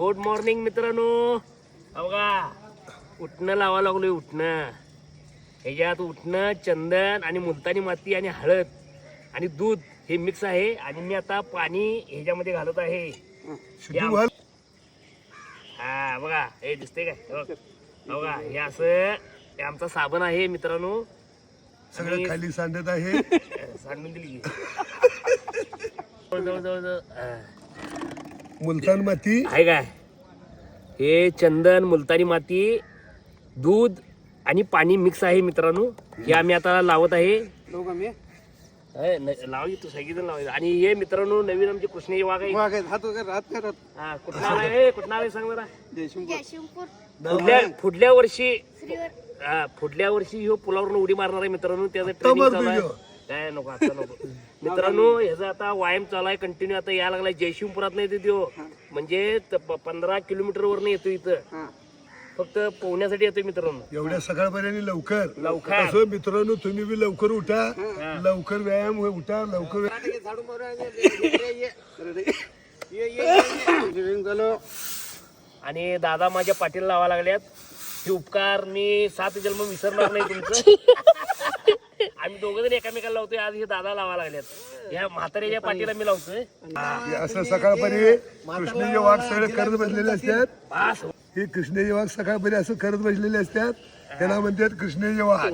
Good morning मित्रांनो. बघा उठणं लावा लागलोय उठणं. ह्याच्यात उठणं चंदन आणि मुलतानी माती आणि हळद आणि दूध हे मिक्स आहे. आणि मी आता पाणी ह्याच्यामध्ये घालत आहे. हा बघा हे दिसते काय? बघ. हो हे असं हे आमचा साबण आहे मित्रांनो. सगळं खाली सांडत आहे. सांडून दिली जवळ जवळ जवळ. मुलतान माती. आहे काय? हे चंदन मुलतानी माती दूध आणि पाणी मिक्स आहे मित्रांनो. हे आम्ही आता लावत आहे. हे, न- लावायची तू सगळीजण लावायचं आणि हे मित्रांनो नवीन आमचे कृष्णाचे वाघ आहे. हा कुठं नाव आहे? हे, कुठं नाव आहे? सांग जरा जयशिंगपूर पुढल्या पुढल्या. वर्षी श्रीवर. हा पुढल्या वर्षी ह्यो पुलावरून उडी मारणार आहे मित्रांनो. त्याचं ट्रेनिंग चालू आहे. काय नको आता नको. मित्रांनो ह्याचा आता व्यायाम चालू आहे कंटिन्यू आता यायला लागलाय. जयशिंगपुरात नाही तो म्हणजे त- प- पंधरा किलोमीटर वर येतो इथं. फक्त पोहण्यासाठी येतोय मित्रांनो. एवढ्या सकाळपर्यंत लवकर. लवकर. असं मित्रांनो तुम्ही बी लवकर उठा. लवकर व्यायाम होय, उठा लवकर व्यायाम. आणि दादा माझ्या पाठीला लावा लागल्यात. हे उपकार मी सात जन्म विसरणार नाही तुमचं. आम्ही दोघं जण एकामेकाला लावतोय आज हे दादा लावा लागल्यात. या म्हाताऱ्याच्या पाठीला मी लावतोय. हे असं सकाळपर्यंत कृष्णाचे वाघ सगळे करत बसलेले असतात. हे कृष्णाचे वाघ सकाळपर्यंत असं करत बसलेले असतात. त्यांना म्हणतात कृष्णाचे वाघ.